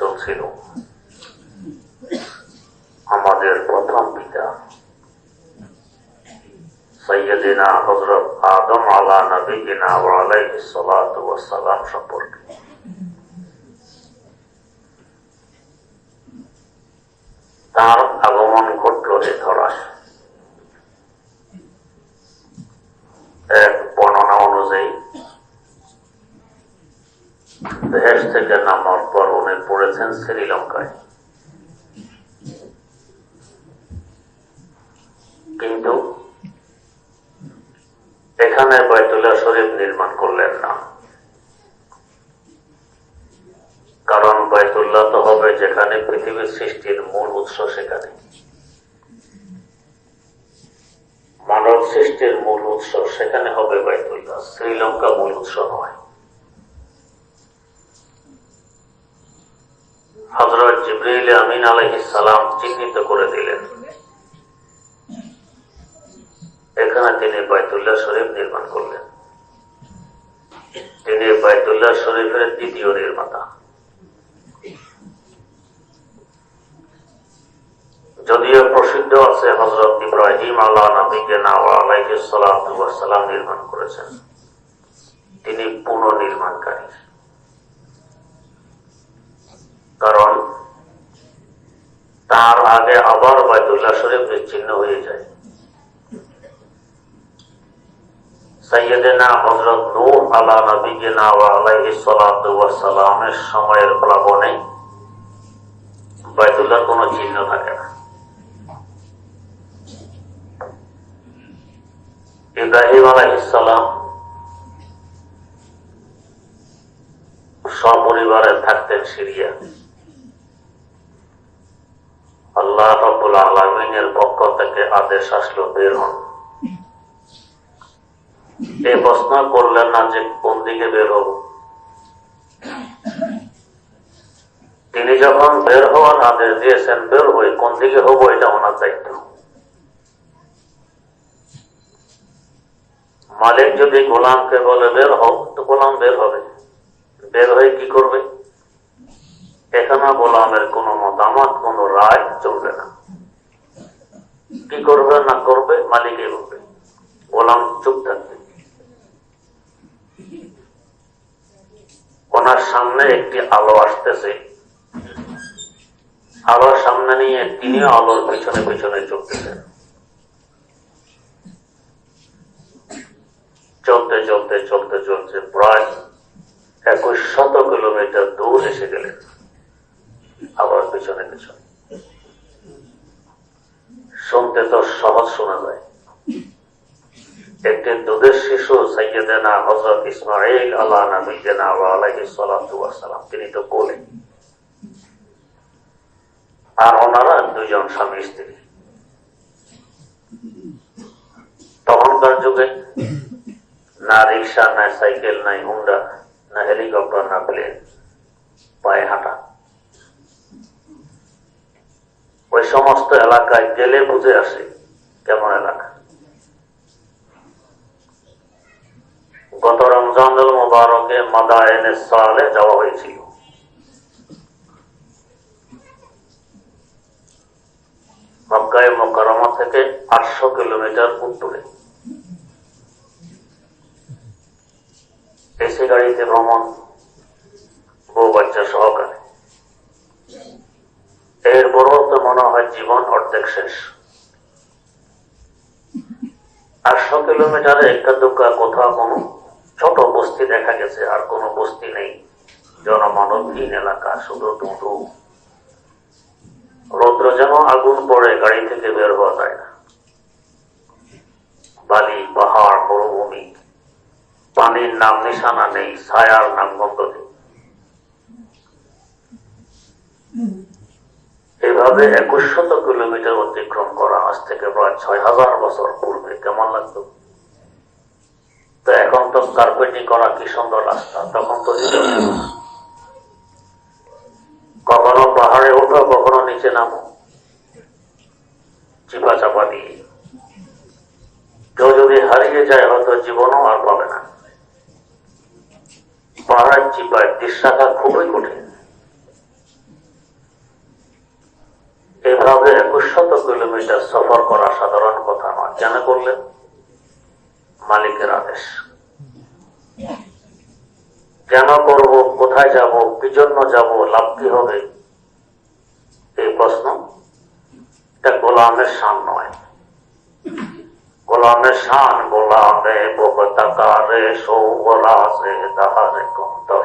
চলছিল। আমাদের প্রথম পিতা সৈয়দিনা হজরত আদম আলা নবীনা সালাম সম্পর্কে। তার আগমন দেশ থেকে নামার পর উনি পড়েছেন শ্রীলঙ্কায়। কিন্তু এখানে বাইতুল্লাহ শরীফ নির্মাণ করলেন না। কারণ বাইতুল্লাহ তো হবে যেখানে পৃথিবীর সৃষ্টির মূল উৎস সেখানে। মানব সৃষ্টির মূল উৎস সেখানে হবে বাইতুল্লাহ শ্রীলঙ্কা মূল উৎস নয় হজরত জিব্রাইল আমিন আলহিস চিহ্নিত করে দিলেন। এখানে তিনি বাইতুল্লাহ শরীফ নির্মাণ করলেন। তিনি বাইতুল্লাহ শরীফের দ্বিতীয় নির্মাতা। যদিও প্রসিদ্ধ আছে হজরত ইব্রাহিম আল্লাহ নবীকে সালাম নির্মাণ করেছেন। তিনি পুনর্নির্মাণকারী। কারণ তার আগে আবার বাইতুল্লাহ শরীফ বিচ্ছিন্ন হয়ে যায়। সৈয়দেনা হজরত সময়ের প্লাবনে বাইতুল্লাহ কোনো চিহ্ন থাকে না। ইব্রাহিম আলাইসালাম সপরিবারে থাকতেন সিরিয়া। রবুল আলমিনের পক্ষ থেকে আদেশ আসলো, বের হন। এই প্রশ্ন করলেন না যে কোন দিকে বের হব। তিনি যখন বের হওয়ার আদেশ দিয়েছেন, বের হয়ে কোন দিকে হব এটা ওনার দায়িত্ব। মালিক যদি গোলামকে বলে বের হোক তো গোলাম বের হবে। বের হয়ে কি করবে? এখানে গোলামের কোনো মতামত, কোনো রায় চলবে না। কি করবে না করবে, মালিকে বলবে। গোলাম চুপ থাকবে। ওনার সামনে একটি আলো আসতেছে। আলোর সামনে নিয়ে তিনি আলোর পিছনে পিছনে চলতেছেন চলতে চলতে চলতে চলতে প্রায় একুশ শত কিলোমিটার দূর এসে গেলেন। আবার পিছনে পিছনে। শুনতে তো সহজ শোনা যায়। একটি দুধের শিশু সৈয়দেনা হজরত ইসমাইল আল্লাহ নবীনা আলাইহি সালাম, তিনি তো কোলে আর ওনারা দুজন স্বামী স্ত্রী। তখনকার যুগে না রিক্সা, না সাইকেল নাই হুন্ডা, না হেলিকপ্টার, না প্লেন, পায়ে হাঁটা। ওই সমস্ত এলাকায় গেলে বুঝে আসে কেমন এলাকা। গত রমজানুল মুবারকে মাদায়নে সালে যাওয়া হয়েছিল। মক্কায় মোকারমা থেকে আটশো কিলোমিটার উত্তরে। এসি গাড়িতে ভ্রমণ, বউ বাচ্চা সহকারে। এরপরও তো মনে হয় জীবন অর্ধেক শেষ। আটশো কিলোমিটারে একটা দুকা কোথাও কোনো ছোট বস্তি দেখা গেছে, আর কোনো বস্তি নেই। জনমানবহীন এলাকা, শুধু টুটু রৌদ্র যেন আগুন পড়ে, গাড়ি থেকে বের হওয়া যায় না। বালি, পাহাড়, মরুভূমি। পানির নাম নিশানা নেই, ছায়ার নাম গন্ধ নেই। এভাবে একুশ শত কিলোমিটার অতিক্রম করা আজ থেকে প্রায় ছয় হাজার বছর পূর্বে, কেমন লাগতো তো এখন তো কার্পেটিং করা কি সুন্দর রাস্তা, তখন তো কখনো পাহাড়ে উঠো, কখনো নিচে নামো। চিপা চাপা দিয়ে। কেউ যদি হারিয়ে যায়, হয়তো জীবনও আর পাবে না। পাহাড়ের চিপায় দৃশ্যাকা খুবই কঠিন। কিলোমিটার সফর করা সাধারণ কথা নয়। কেন করলেন? মালিকের আদেশ। কেন করব? কোথায় যাব? কি জন্য যাব? লাভ কি হবে? এই প্রশ্ন এটা গোলামের শান নয়। গোলামের শান, গোলামে বকতাকারে সৌরাসে দাহারে কন্তর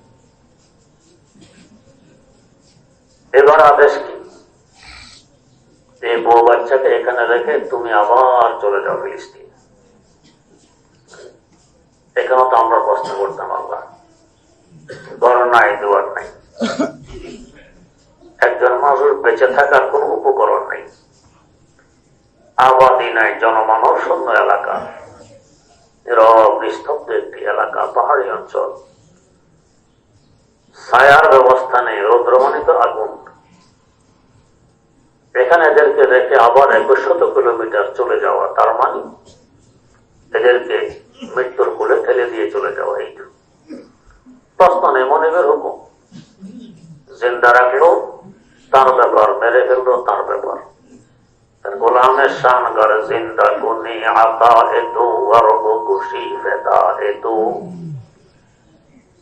এবার আদেশ কি? এই বউ বাচ্চাকে এখানে রেখে তুমি আবার চলে যাও ফিলিস্তিন। এখানেও তো আমরা প্রশ্ন করতাম, আল্লাহ। ঘর নাই, দুয়ার নাই। একজন মানুষের বেঁচে থাকার কোন উপকরণ নেই। আবাদি নাই, জনমানব শূন্য এলাকা। নীরব, নিস্তব্ধ একটি এলাকা, পাহাড়ি অঞ্চল। ছায়ার ব্যবস্থা নেই রৌদ্রমানিত আগুন। এখানে এদেরকে রেখে আবার একশত কিলোমিটার চলে যাওয়া, তার মানে এদেরকে মৃত্যুর কোলে ঠেলে দিয়ে চলে যাওয়া এইটু প্রশ্ন নেই মনিবের হুকুম। জিন্দা রাখল তার ব্যাপার মেরে ফেলল, তার ব্যাপার। গোলামের শান গর জিন্দা গুনি আতা হেতু অরব খুশি ফেদা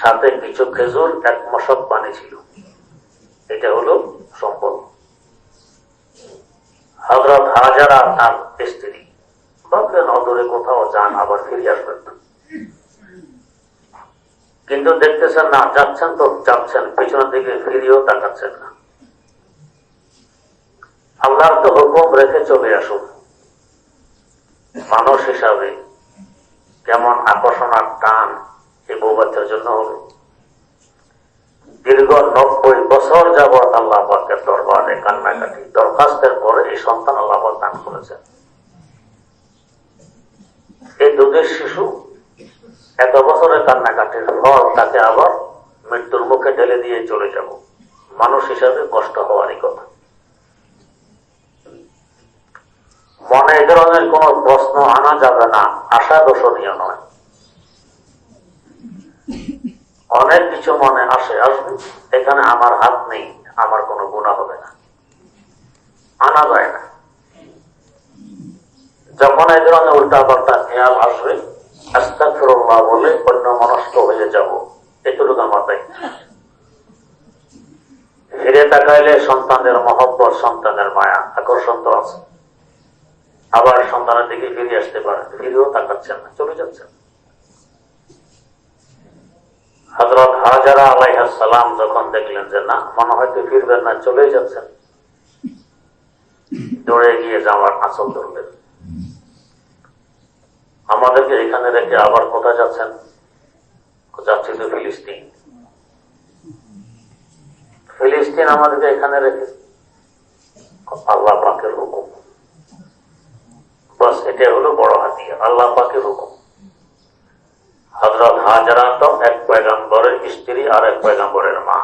সাথে কিছু খেজুর এক মশক পানি ছিল এটা হলো সম্পদ। হজরত হাজারা তার স্ত্রী। ভাবলেন অদূরে কোথাও যান, আবার ফিরে আসবেন কিন্তু দেখতেছেন না, যাচ্ছেন তো যাচ্ছেন, পিছনের দিকে ফিরিয়েও তাকাচ্ছেন না। আল্লাহর তো হুকুম রেখে চলে আসুন। মানুষ হিসাবে কেমন আকর্ষণ আর টান এই বাচ্চার জন্য হবে। দীর্ঘ নব্বই বছর যাবৎ আল্লাহ পাকের দরবারে কান্নাকাটি, দরখাস্তের পরে এই সন্তান আল্লাহ দান করেছেন। এই দুধের শিশু এত বছরের কান্নাকাটির ফল তাকে আবার মৃত্যুর মুখে ঢেলে দিয়ে চলে যাব। মানুষ হিসাবে কষ্ট হওয়ারই কথা। মনে এ ধরনের কোন প্রশ্ন আনা যাবে না, আশা দোষণীয় নয়। অনেক কিছু মনে আসে, আসবে। এখানে আমার হাত নেই, আমার কোনো গুণা হবে না। আনা যায় না। যখন এই ধরনের উল্টা পাল্টা খেয়াল আসবে আস্তাফিরুল্লাহ বলে অন্য মনস্ক হয়ে যাব। এটুকু আমার দায়িত্ব। ফিরে তাকাইলে সন্তানের মহব্বত, সন্তানের মায়া, আকর্ষণ তো আছে। আবার সন্তানের দিকে ফিরে আসতে পারে ফিরেও তাকাচ্ছেন না, চলে যাচ্ছেন। হজরত হাজারা আলাইহাসালাম যখন দেখলেন যে না, মনে হয়তো ফিরবেন না চলে যাচ্ছেন। দৌড়ে গিয়ে যাওয়ার আসল ধরলেন। আমাদেরকে এখানে রেখে আবার কোথায় যাচ্ছেন? যাচ্ছি তো ফিলিস্তিন। ফিলিস্তিন আমাদেরকে এখানে রেখে আল্লাহ পাকের হুকুম। বাস এটা হলো বড় হাতিয়া আল্লাহ পাকের হুকুম। হজরত হাজারা তো এক পয়গাম্বরের স্ত্রী আর এক পয়গাম্বরের মা।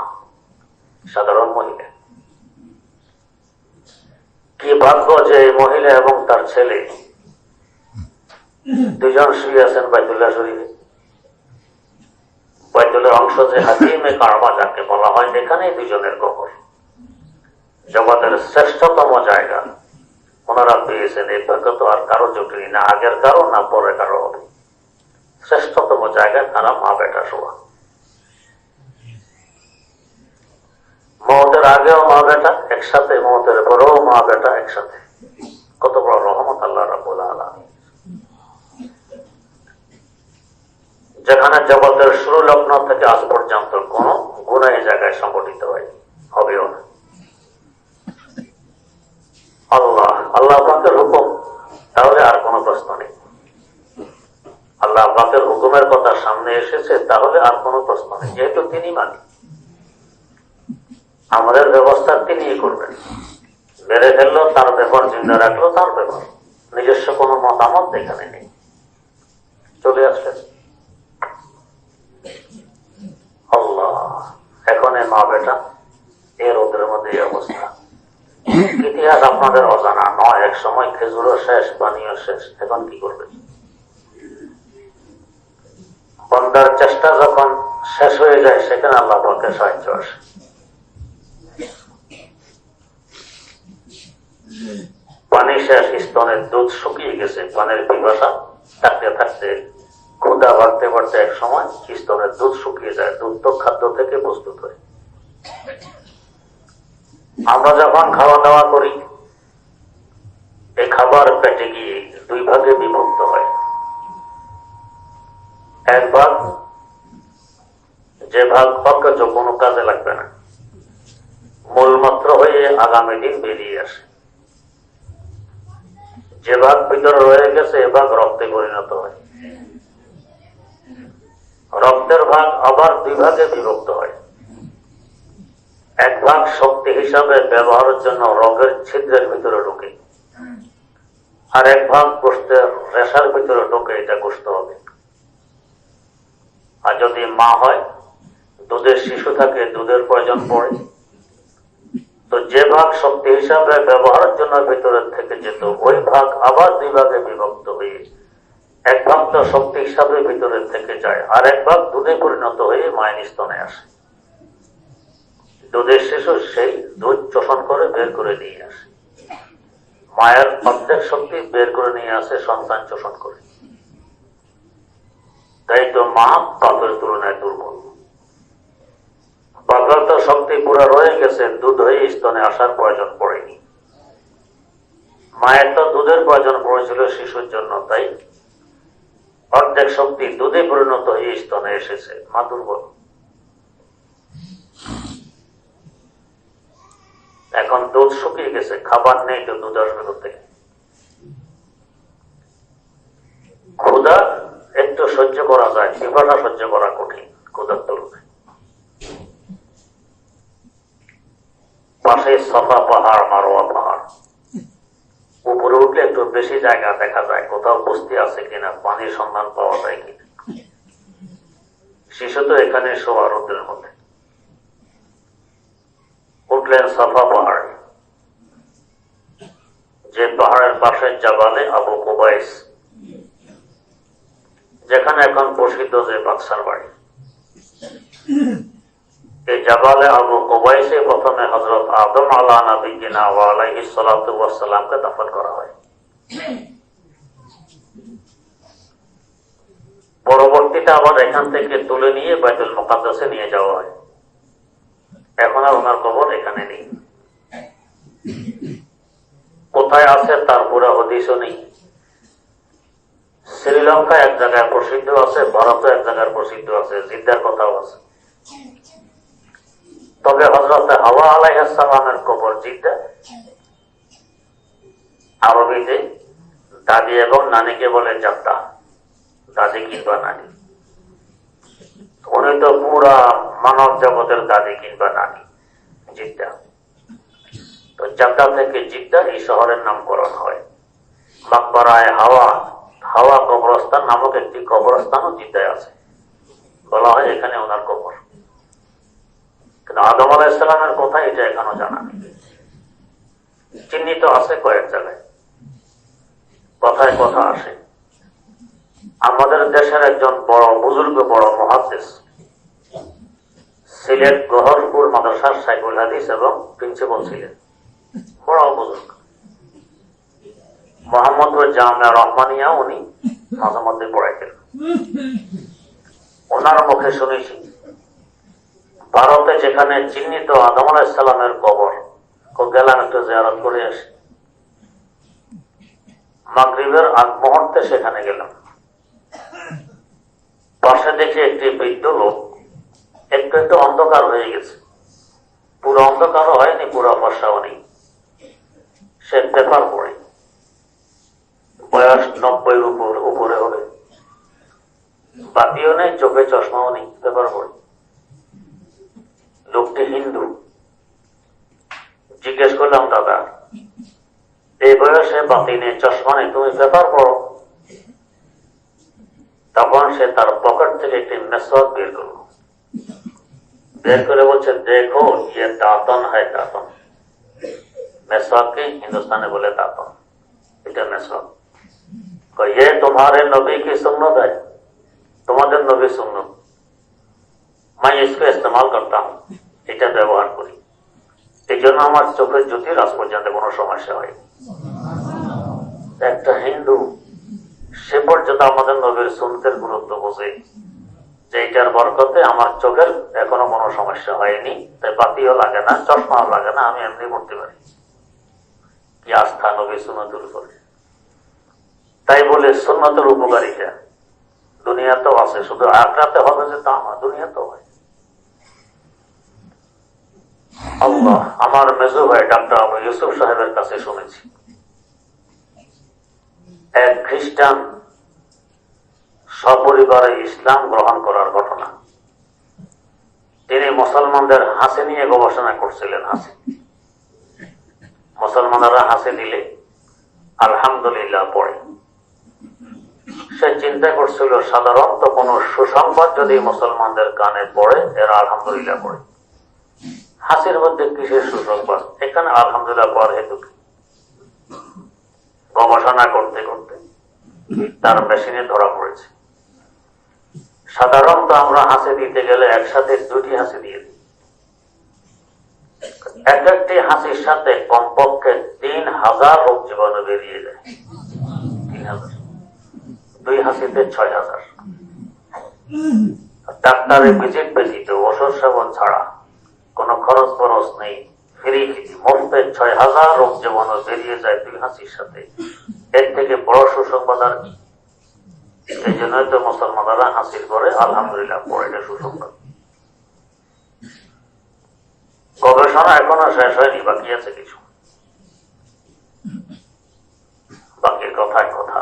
সাধারণ মহিলা। কি ভাগ্য যে মহিলা এবং তার ছেলে দুজন শুয়ে আছেন বাইতুল্লাহ শরীফে। বাইতুলের অংশ যে হাকিমে কারবা যাকে বলা হয় এখানেই দুজনের কবর। জগতের শ্রেষ্ঠতম জায়গা। ওনারা পেয়েছেন এই ভাগ্য তো আর কারও জটিল না, আগের কারও না পরে কারও হবে। শ্রেষ্ঠতম জায়গায় তারা মা বেটা শোয়া মতের আগেও মা বেটা, একসাথে মতের পরেও মা বেটা একসাথে। কত বড় রহমত আল্লাহ রাবুল যেখানে জগতের শুরু লগ্ন থেকে আজ পর্যন্ত কোন গুণা এই জায়গায় সংগঠিত হয় হবেও না। আল্লাহ আল্লাহ পাকের হুকুম, তাহলে আর কোনো প্রশ্ন নেই। আল্লাহ পাকের হুকুমের কথা সামনে এসেছে, তাহলে আর কোনো প্রশ্ন নেই, যেহেতু তিনি মানি আমাদের ব্যবস্থা তিনি করবেন। মেরে ফেলল, তার ব্যাপার জিন্দা রাখল, তার ব্যাপার। নিজস্ব কোনো মতামত এখানে নেই। চলে আসলেন এখন এ মা বেটা, এ রোদের মধ্যে এই অবস্থা। ইতিহাস আপনাদের অজানা, নয়, এক সময় খেজুরও শেষ, পানীয় শেষ, এখন কি করবে বন্দার চেষ্টা যখন শেষ হয়ে যায়, সেখানে আল্লাহ পাকে সাহায্য আসে। পানি শেষ, স্তনের দুধ শুকিয়ে গেছে, পানের পিপাসা থাকতে থাকতে ক্ষুদা বাড়তে বাড়তে এক সময় স্তনের দুধ শুকিয়ে যায়, দুধ তো খাদ্য থেকে প্রস্তুত হয়। আমরা যখন খাওয়া দাওয়া করি, এই খাবার পেটে গিয়ে দুই ভাগে বিভক্ত হয়। এক ভাগ যে ভাগ অজ্ঞাত কোনো কাজে লাগবে না। মূলমাত্র হয়ে আগামী দিন বেরিয়ে আসে। যে ভাগ ভিতরে রয়ে গেছে, এ ভাগ রক্তে পরিণত হয়। রক্তের ভাগ আবার দুই ভাগে বিভক্ত হয়। এক ভাগ শক্তি হিসাবে ব্যবহারের জন্য রোগের ছিদ্রের ভিতরে ঢুকে। আর এক ভাগ গোষ্ঠের রেশার ভিতরে ঢুকে, এটা গোষ্ঠ হবে। আর যদি মা হয়, দুধের শিশু থাকে, দুধের প্রয়োজন পড়ে। তো যে ভাগ শক্তি হিসাবে ব্যবহারের জন্য ভিতরের থেকে যেত, ওই ভাগ আবার দুই ভাগে বিভক্ত হয়ে এক ভাগ তো শক্তি হিসাবে ভিতরের থেকে যায়, আর এক ভাগ দুধে পরিণত হয়ে মায়ের স্তনে আসে। দুধের শিশু সেই দুধ চোষণ করে বের করে নিয়ে আসে। মায়ের অর্ধেক শক্তি বের করে নিয়ে আসে, সন্তান চোষণ করে। তাই তো মা বাপের তুলনায় দুর্বল। বাপের তো শক্তি পুরো রয়ে গেছে, দুধ হয়ে স্তনে আসার প্রয়োজন পড়েনি। মায়ের তো দুধের প্রয়োজন পড়েছিল শিশুর জন্য, তাই অর্ধেক শক্তি দুধে পরিণত হয়ে স্তনে এসেছে। মা দুর্বল। এখন দুধ শুকিয়ে গেছে, খাবার নেই তো দুধ আসবে একটু সহ্য করা যায় পিপাসা সহ্য করা কঠিন ক্ষুধার তুলনায় পাশে সফা পাহাড়, মারোয়া পাহাড়। উপরে উঠলে একটু বেশি জায়গা দেখা যায়, কোথাও বস্তি আছে কিনা, পানির সন্ধান পাওয়া যায় কিনা। শিশু তো এখানে শোয়া রোদের মধ্যে। উঠলেন সাফা পাহাড়ে। যে পাহাড়ের পাশে জাবালে আবু কুবাইস যেখানে এখন প্রসিদ্ধ যে বাদশার বাড়ি। এই জাবালে আবু কুবাইসে প্রথমে হজরত আদম আল্লাহ নবীনা দফন করা হয়। পরবর্তীতে আবার এখান থেকে তুলে নিয়ে বাইতুল মোকাদ্দাসে নিয়ে যাওয়া হয়। এখন আর ওনার কবর এখানে নেই। কোথায় আছে তার পুরা হদিসও নেই। শ্রীলঙ্কা এক জায়গায় প্রসিদ্ধ আছে ভারতও এক জায়গায় প্রসিদ্ধ আছে, জিদ্দার কথাও আছে। তবে হজরত হাওয়া আলাইসালামের কবর জিদ্দা, আরবিতে দাদি এবং নানিকে বলে যাত্রা দাদি কিংবা নানি। উনি তো পুরা মানব জগতের দাদি কিংবা নানি, জিদ্দা। তো জাদ্দা থেকে জিদ্দা এই শহরের নামকরণ হয়। মাকবারায় হাওয়া হাওয়া কবরস্থান নামক একটি কবরস্থানও জিদ্দায় আছে। বলা হয় এখানে ওনার কবর। কিন্তু আদম আলাহ ইসলামের কথা এটা এখনও জানা চিহ্নিত আছে কয়েক জায়গায়। কথায় কথা আসে। আমাদের দেশের একজন বড়, বুজুর্গ বড় মহাদেশ সিলেট গহরপুর মাদ্রাসার সাইকুল হাদিস এবং প্রিন্সিপাল ছিলেন। বড় বুজুর্গ। মোহাম্মদপুর জামিয়া রহমানিয়া উনি মাঝে মধ্যে পড়াইছিলেন ওনার মুখে শুনেছি, ভারতে যেখানে চিহ্নিত আদম আলাহিসাল্লামের কবর গেলাম একটু জিয়ারত করে আসি। মাগরিবের আগ মুহূর্তে সেখানে গেলাম। পাশে দেখি একটি বৃদ্ধ লোক, একটু একটু অন্ধকার হয়ে গেছে। পুরো অন্ধকারও হয়নি, পুরো ফর্সাও নেই সে পেপার পড়ে। বয়স নব্বই উপর, উপরে হবে। বাতিও নেই, চোখে চশমাও নেই পেপার পড়ে লোকটি হিন্দু। জিজ্ঞেস করলাম, দাদা এই বয়সে বাতি নেই, চশমা নেই, তুমি পেপার পড়ো তখন সে তার পকেট থেকে একটি মেসওয়াক বের করল। বের করে বলছে, দেখো ইয়ে দাতন হয় দাতন। মেসওয়াককে হিন্দুস্তানে বলে দাতন। এটা মেসওয়াক কয়, ये तुम्हारे नबी की सुन्नत है তোমাদের নবী সুন্নত मैं इसको इस्तेमाल करता हूँ এটা ব্যবহার করি এই জন্য আমার চোখের জ্যোতি আজ পর্যন্ত কোনো সমস্যা হয়নি একটা হিন্দু সে পর্যন্ত আমাদের নবীর সুন্নতের গুরুত্ব বোঝে যে এইটার বরকতে আমার চোখের এখনো কোনো সমস্যা হয়নি তাই বাতিও লাগে না চশমাও লাগে না আমি এমনি পড়তে পারি কি আস্থা নবী সুন্নতের উপরে তাই বলে সুন্নতের উপকারিতা। দুনিয়াতেও আছে, শুধু আগ্রাতে হবে যে তা না, দুনিয়াতেও হয়। আল্লাহ আমার মেজু ভাই ডাক্তার আবু ইউসুফ সাহেবের কাছে শুনেছি। এক খ্রিস্টান সপরিবারে ইসলাম গ্রহণ করার ঘটনা। তিনি মুসলমানদের হাসি নিয়ে গবেষণা করছিলেন হাসি। মুসলমানরা হাসি দিলে আলহামদুলিল্লাহ পড়ে। সে চিন্তা করছিল সাধারণত কোন সুসংবাদ যদি মুসলমানদের কানে পড়ে, এরা আলহামদুলিল্লাহ পড়ে। হাসির মধ্যে কিসের সুসংবাদ? এখানে আলহামদুলিল্লাহ পর হেতু গবেষণা করতে করতে। তার মেশিনে ধরা পড়েছে। সাধারণত আমরা হাসি দিতে গেলে একসাথে দুটি হাসি দিয়ে দিই। এক একটি হাসির সাথে কমপক্ষে তিন হাজার রোগ জীবাণু বেরিয়ে যায়। তিন হাজার। দুই হাসিতে ছয় হাজার। ডাক্তারের ভিজিট ব্যতীত ওষুধ সেবন ছাড়া কোনো খরচ খরচ নেই। ফ্রি মুফতে ছয় হাজার রোগ জীবাণু বেরিয়ে যায় দুই হাসির সাথে। এর থেকে বড় সুসংবাদ আর কি। এই জন্যই তো মুসলমানরা হাসির করে আলহামদুলিল্লাহ পড়ে এটা সুসংবাদ। গবেষণা এখনও শেষ হয়নি, বাকি আছে কিছু। বাকির কথায় কথা।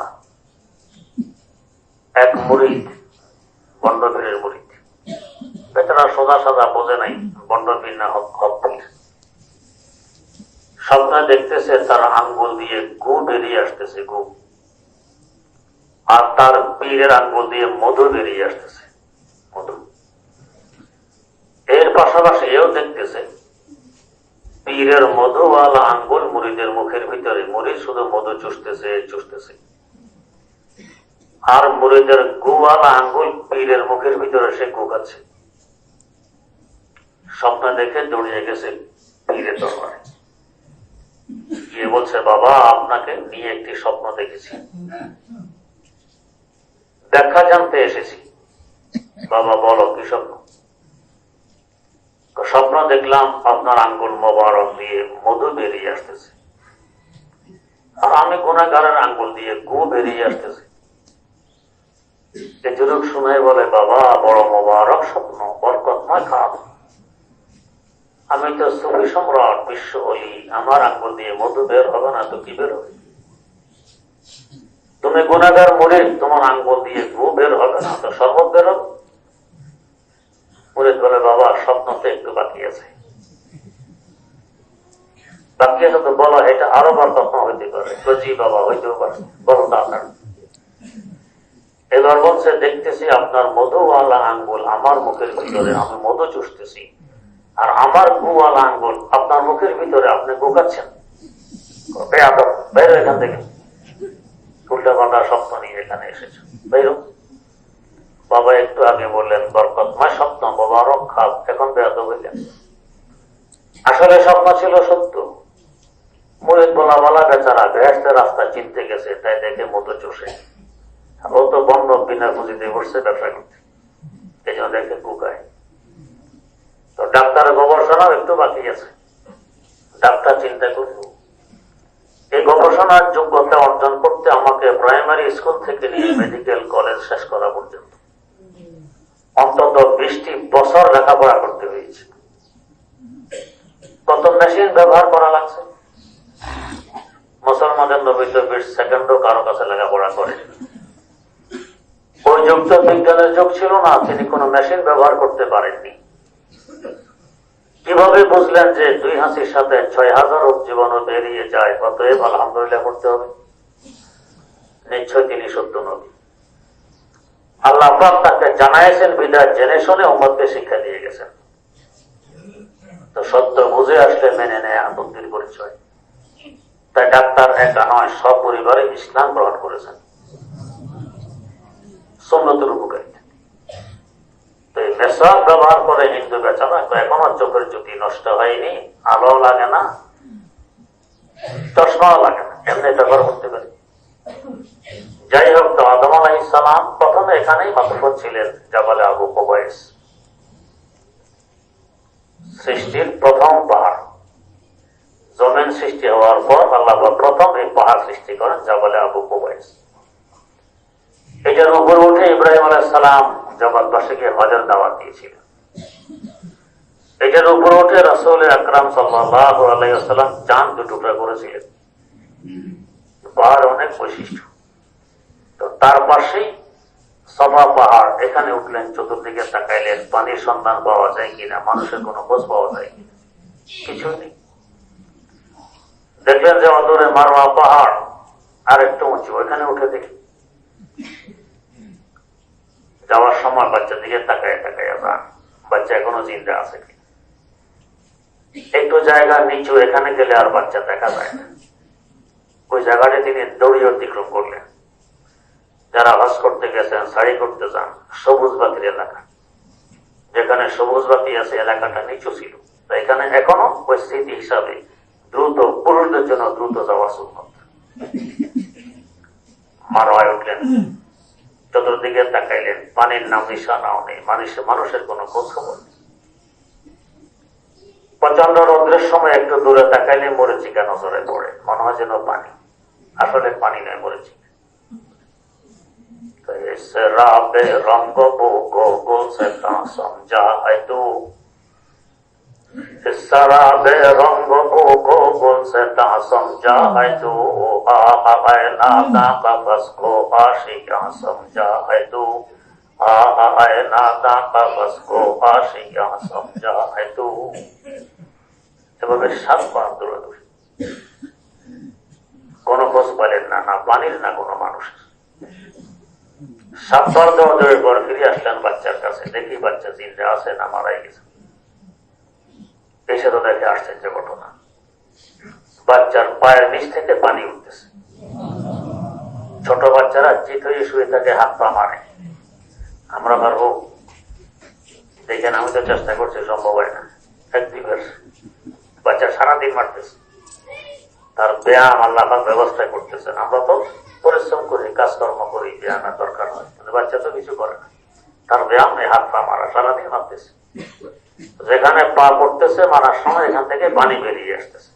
এক মুরিদ বন্ডবীরের মুরিদ বেচারা সোজা সাদা বোঝে নাই বন্ডবীর না স্বপ্নে দেখতেছে তার আঙ্গুল দিয়ে গু বেরিয়ে আসতেছে, গু। আর তার পীরের আঙ্গুল দিয়ে মধু বেরিয়ে আসতেছে, মধু। এর পাশাপাশি এও দেখতেছে, পীরের মধুওয়ালা আঙ্গুল মুড়িদের মুখের ভিতরে মুড়ি শুধু মধু চুষতেছে চুষতেছে। আর মুড়িদের গুওয়ালা আঙ্গুল পীরের মুখের ভিতরে সে গুকাচ্ছে স্বপ্ন দেখে দৌড়িয়ে গেছে পীরের দরবারে। গিয়ে বলছে, বাবা, আপনাকে নিয়ে একটি স্বপ্ন দেখেছি। ব্যাখ্যা জানতে এসেছি। বাবা, বলো, কি স্বপ্ন? স্বপ্ন দেখলাম, আপনার আঙ্গুল মোবারক দিয়ে মধু বেরিয়ে আসতেছে। আর আমি গুণাগারের আঙ্গুল দিয়ে গু বেরিয়ে আসতেছে। এই যুবক শুনে বলে, বাবা, বড় মোবারক স্বপ্ন বরকতময় খাপ আমি তো সুফি সম্রাট, বিশ্ব অলি আমার আঙ্গুল দিয়ে মধু বের হবে না তো কি বের হবে? তুমি গুণাগার মরে তোমার আঙ্গুল দিয়ে গু বের হবে না তো শরবত বের হবে? মুরিদ বলে, বাবা, স্বপ্ন তো একটু বাকি আছে। বাকি আছে তো বলো, এটা আরও বার স্বপ্ন হইতে পারে। বাবা, হইতেও পারে। বলো তাড়াতাড়ি এবার বলছে দেখতেছি আপনার মধুওয়ালা আঙ্গুল আমার মুখের ভিতরে আমি মধু চুষতেছি। আর আমার গুওয়ালা আঙ্গুল আপনার মুখের ভিতরে আপনি গুকাচ্ছেন। বেরো এখান থেকে। উল্টা পাল্টা স্বপ্ন নিয়ে এখানে এসেছ। বেরো বাবা একটু আগে বললেন বরকতময় স্বপ্ন বাবা রক্ষা এখন বেয়াদ বললেন আসলে স্বপ্ন ছিল সত্য। মুরিদ বলা বলা বেচারা বেহেস্তে রাস্তা চিনতে গেছে তাই দেখে মতো চষে। ও তো বন্ধ বিনা পুঁজিতে বসছে, ব্যবসা করতে এই জন্য দেখে কুকায়। তো ডাক্তার গবেষণাও একটু বাকি আছে। ডাক্তার চিন্তা করব এই গবেষণার যোগ্যতা অর্জন করতে আমাকে প্রাইমারি স্কুল থেকে নিয়ে মেডিকেল কলেজ শেষ করা পর্যন্ত। অন্তত বিশটি বছর লেখাপড়া করতে হয়েছে। কত মেশিন ব্যবহার করা লাগছে? মুসলমানের নবী তো বিশ সেকেন্ডও কারও কাছে লেখাপড়া করে। ওই যুগ তো বিজ্ঞানের যুগ ছিল না, তিনি কোনো মেশিন ব্যবহার করতে পারেননি। কীভাবে বুঝলেন যে দুই হাসির সাথে ছয় হাজার জীবনও বেরিয়ে যায়? অতএব আলহামদুলিল্লাহ করতে হবে। নিশ্চয় তিনি সত্য নবী। আল্লাহ তাকে জানাইছেন বিদায়, জেনে শুনে উম্মতকে শিক্ষা দিয়ে গেছেন। তো সত্য বুঝে আসলে মেনে নেয় আপত্তির পরিচয়। তাই ডাক্তার একা নয়, সব পরিবারে ইসলাম গ্রহণ করেছেন। সন্ন্যতের উপকারিতা। তো ব্যবহার করে হিন্দু বেচারা এখনও চোখের নষ্ট হয়নি আলো লাগে না, চশমাও লাগে না, এমনি ব্যবহার করতে যাই হোক, তো আদম আলাহ ইসলাম প্রথমে এখানেই মাতফত ছিলেন জাবালে আবু কবাইস সৃষ্টির প্রথম পাহাড়। জমিন সৃষ্টি হওয়ার পর আল্লাহ প্রথম এই পাহাড় সৃষ্টি করেন জাবালে আবু কবাইস এটার উপর উঠে ইব্রাহিম আলাহ সালাম জগৎবাসীকে হজের দাওয়াত দিয়েছিলেন এটার উপর উঠে রসুল আকরাম সাল্লাম চাঁদ দু টুকরা করেছিলেন। পাহাড় অনেক বৈশিষ্ট্য। তো তার পাশেই সভা পাহাড়, এখানে উঠলেন, চতুর্দিকে তাকাইলেন, পানির সন্ধান পাওয়া যায় কিনা, মানুষের কোনো খোঁজ পাওয়া যায় কিনা কিছু নেই। দেখলেন যে অদূরে মারোয়া পাহাড় আর একটু উঁচু এখানে উঠে দেখি। যাওয়ার সময় বাচ্চার দিকে তাকায় তাকায় যান বাচ্চা এখনও চিন্তা আছে কি? একটু জায়গা নিচু, এখানে গেলে আর বাচ্চা দেখা যায় না। ওই জায়গাটা তিনি দৌড়িয়ে অতিক্রম করলেন। যারা হজ করতে গেছেন, শাড়ি করতে যান, সবুজ বাতির এলাকা। যেখানে সবুজ বাতি আছে, এলাকাটা নিচু ছিল। এখানে এখনও ওই স্মৃতি হিসাবে দ্রুত, পুরুষদের জন্য দ্রুত যাওয়া সুন্নত মারোয়ায় উঠলেন। চতুর্দিকে তাকাইলেন। পানির নাম নিশানাও নেই। মানুষ মানুষের কোনো খোঁজ খবর নেই। প্রচণ্ড রৌদ্রের সময় একটু দূরে তাকাইলে মরিচিকা নজরে পড়ে। মনে হয় যেন পানি। আসলে পানি নয়, মরিচিকা। রঙ্গ রঙ্গ বো গো কোন বস পালেন কোনো না না পানির না কোনো মানুষ। সাতবার দেওয়ার পর ফিরে আসলেন বাচ্চার কাছে। দেখি বাচ্চা জিন্দা আছে না মারাই গেছে। এসে তো দেখে আশ্চর্য ঘটনা। বাচ্চার পায়ের নিচ থেকে পানি উঠতেছে। ছোট বাচ্চারা চিত হয়ে শুয়ে থাকে, হাত পা মারে। আমরা পারব দেখেন, আমি তো চেষ্টা করছি, সম্ভব হয় না। এক দিবস বাচ্চা সারাদিন মারতেছে। তার ব্যায়াম আল্লাহ ব্যবস্থা করতেছেন আমরা তো পরিশ্রম করি, কাজকর্ম করি, ব্যায়ামের দরকার হয়। কিন্তু বাচ্চা তো কিছু করে না। তার ব্যায়াম নেই, হাত পা মারা, সারাদিন মারতেছে। যেখানে পা পড়তেছে, মারার সময় এখান থেকে পানি বেরিয়ে আসতেছে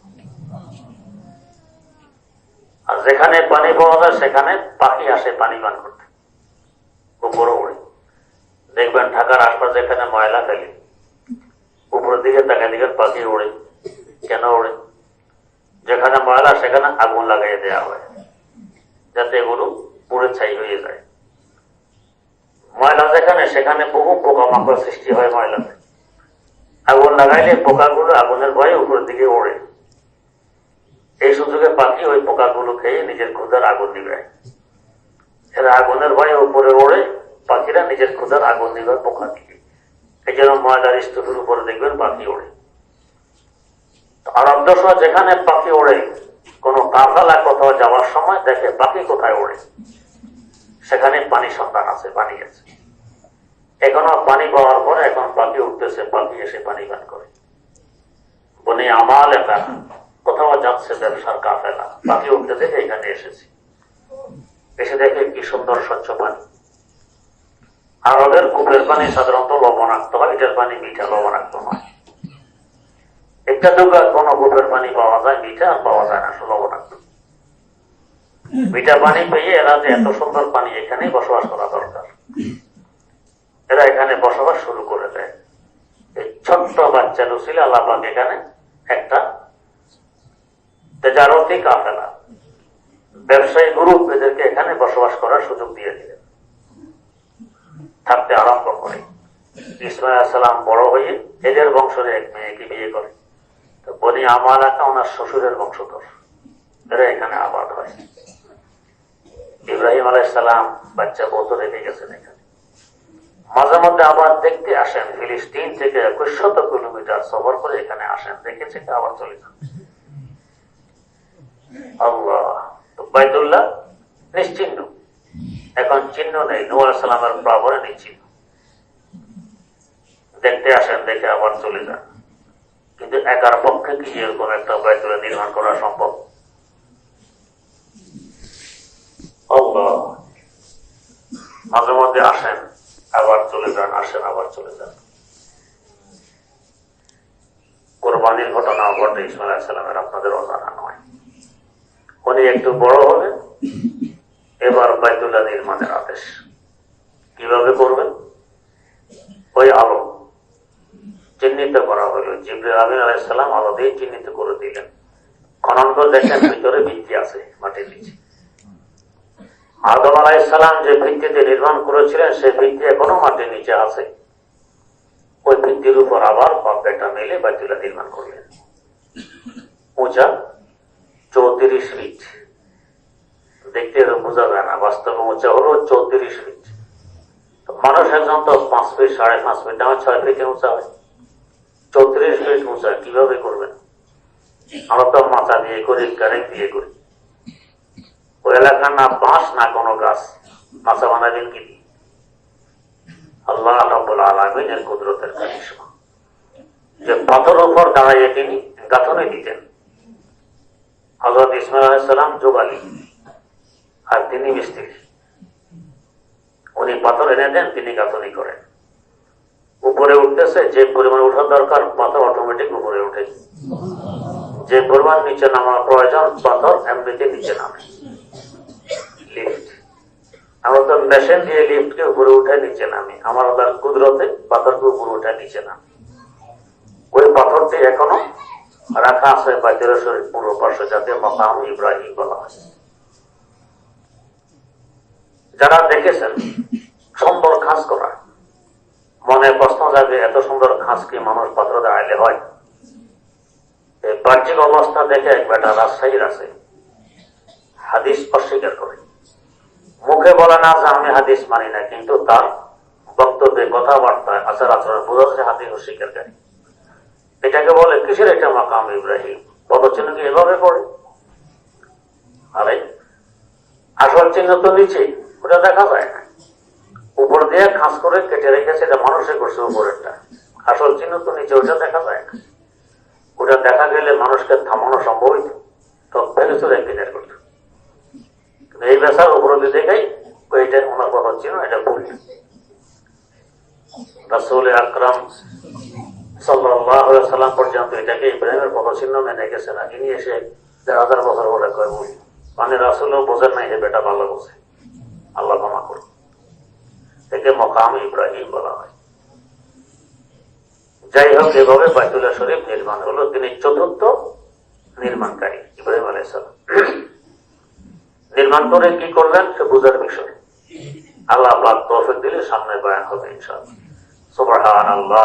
আর যেখানে পানি পাওয়া যায়, সেখানে পাখি আসে পানি পান করতে। উপরে উড়ে। দেখবেন ঢাকার আশপাশ যেখানে ময়লা ফেলে, উপরের দিকে তাকে দিকে পাখি ওড়ে কেন ওড়ে যেখানে ময়লা, সেখানে আগুন লাগাই দেওয়া হয়। যাতে এগুলো পুড়ে ছাই হয়ে যায়। ময়লা যেখানে, সেখানে বহু পোকামাকড় সৃষ্টি হয় ময়লাতে। আগুন লাগাইলে পোকাগুলো আগুনের ভয়ে উপরের দিকে ওড়ে। এই সুযোগে পাখি ওই পোকাগুলো খেয়ে নিজের ক্ষুদার আগুন দিবে এরা আগুনের ভয়ে উপরে ওড়ে, পাখিরা নিজের ক্ষুদার আগুন দিবে পোকা দিবে এই জন্য ময়লার স্তূপের উপরে দেখবেন পাখি ওড়ে। আরব দেশ যেখানে পাখি ওড়ে, কোনো কাফেলা কোথাও যাওয়ার সময় দেখে পাখি কোথায় ওড়ে। সেখানে পানি সন্তান আছে, পানি আছে। এখনও পানি পাওয়ার পরে এখন পাখি উঠতেছে, পাখি এসে পানি পান করে। বনে আমাল একা। কোথাও যাচ্ছে ব্যবসার কাফেলা পাখি উঠতে থেকে এখানে এসেছি। এসে দেখে কি সুন্দর স্বচ্ছ পানি। আরবের কূপের পানি সাধারণত লবণাক্ত হয়, এটার পানি মিঠা, লবণাক্ত নয়। একটা তেতুকা কোনো কূপের পানি পাওয়া যায় মিঠা, আর পাওয়া যায় না লবণাক্ত। মিঠা পানি পেয়ে এরা যে এত সুন্দর পানি এখানেই বসবাস করা দরকার। এরা এখানে বসবাস শুরু করে দেয়। এই ছোট্ট বাচ্চা রুসিল আল্লাপাক এখানে একটা তেজারতি কাফেলা। ব্যবসায়ী গ্রুপ এদেরকে এখানে বসবাস করার সুযোগ দিয়ে দিলেন। থাকতে আরম্ভ করে। ইসমাইল সালাম বড় হয়ে এদের বংশের এক মেয়েকে বিয়ে করে। তো আমার একা ওনার শ্বশুরের বংশধর। এরা এখানে আবাদ হয়। ইব্রাহিম আলাইসালাম বাচ্চা বৌদ্ধ রেখে গেছেন এখানে। মাঝে মধ্যে আবার দেখতে আসেন, ফিলিস্তিন থেকে একুশ শত কিলোমিটার সফর করে এখানে আসেন। দেখে থেকে আবার চলে যান। তো নিশ্চিহ্ন এখন চিহ্ন নেই। নুয়াল সালামের প্রাবরে নিশ্চিহ্ন দেখতে আসেন, দেখে আবার চলে যান। কিন্তু একার পক্ষে কি এরকম একটা বাইতুল্লাহ নির্মাণ করা সম্ভব? আল্লাহ। মাঝে মধ্যে আসেন, আবার চলে যান, আসেন, আবার চলে যান। কোরবানির ঘটনা ঘটে ইসমাইল সালামের আপনাদের অজানা নয়। উনি একটু বড় হবেন এবার বাইতুল্লাহ নির্মাণের আদেশ। কীভাবে করবেন? ওই আলো। চিহ্নিত করা হলো। জিব্রাইল আমিন আলাইসালাম আলো দিয়ে চিহ্নিত করে দিলেন। খনন করে দেখেন ভিতরে ভিত্তি আছে মাটির নিচে। আদম আলাইসালাম যে ভিত্তিতে নির্মাণ করেছিলেন, সেই ভিত্তি এখনও মাটির নিচে আছে। ওই ভিত্তির উপর আবার পাপেটা মেলে বাইতুল্লাহ নির্মাণ করলেন। উঁচা চৌত্রিশ ফিট দেখতে বোঝা যায় না, বাস্তবে উঁচা হলো চৌত্রিশ ফিট মানুষ একজন তো পাঁচ ফিট সাড়ে পাঁচ ফিট আমার ছয় ফিটে উঁচা হয়। চৌত্রিশ ফিট উঁচা, কীভাবে করবেন? আমরা তো মাথা দিয়ে করি কারেন্ট দিয়ে করি। ওই এলাকার না বাঁশ না কোনো গাছ? মাথা বানাবেন কি আল্লাহ রব্বুল আলমিনের কুদরতের কারিশমা। যে পাথর উপর দাঁড়াইয়ে তিনি গাঁথনে দিতেন। হজরত ইসমাইল আলাইসালাম যোগালী। আর তিনি মিস্ত্রি। উনি পাথর এনে দেন, তিনি গাঁথনি করেন। উপরে উঠতেছে, যে পরিমাণ উঠার দরকার, পাথর অটোমেটিক উপরে উঠে যে পরিমাণ নিচে নামা প্রয়োজন, পাথর এমনিতে নিচে নামে। লিফট আমরা তো মেশিন দিয়ে লিফটকে উপরে উঠে নিচে নামি। আমার আল্লাহর কুদরতে পাথরকে উপরে উঠে নিচে নামে। ওই পাথরটি এখনও রাখা আছে বাইতুল শরীফ পূর্ব পার্শ্ব জাতীয় মকাম ইব্রাহিম বলা হয়। যারা দেখেছেন সুন্দর খাস করা, মনে প্রশ্ন জাগে এত সুন্দর খাস কি মানুষ পাথর দাঁড়াইলে হয়? এই বাহ্যিক অবস্থা দেখে এক বেটা রাজশাহীর আছে, হাদিস অস্বীকার করে। মুখে বলে না যে আমি হাদিস মানি না, কিন্তু তার বক্তব্যে কথাবার্তায় আচার আচরণ বোঝা হাদিস অস্বীকারী। এটাকে বলে কিসের এটা মাকাম ইব্রাহিম? পদচিহ্ন কি এভাবে পড়ে? আরে, আসল চিহ্ন তো নিচে, ওটা দেখা যায় না। উপর দিয়ে খাস করে কেটে রেখেছে, এটা মানুষে করছে উপরেরটা। আসল চিহ্ন তো নিচে, ওটা দেখা যায় না। ওটা দেখা গেলে মানুষকে থামানো সম্ভব হইত। তো ফেলে চলে একদিনের করতো। কিন্তু এই বেসার উপরে দেখেই এটা ওনার কথা ছিল, এটা ভুল। রাসুল আকরাম সাল্লাম পর্যন্ত এটাকে ইব্রাহিমের পদচিহ্ন মেনে গেছে না। ইনি এসে দেড় হাজার বছর বলে কয় মানে রাসুলও বোঝেন নাই হে বেটা ভালো বোঝে। আল্লাহ ক্ষমা করুন একে মকাম ইব্রাহিম বলা হয়। যাই হোক, এভাবে বাইতুল্লাহ শরীফ নির্মাণ হলো। তিনি চতুর্থ নির্মাণকারী, ইব্রাহিম আলাইসালাম নির্মাণ করে কি করলেন? সে বুঝার বিষয়। আল্লাহ পাক তৌফিক দিলে সামনে বয়ান হবে, ইনশাআল্লাহ। সুবহান আল্লাহ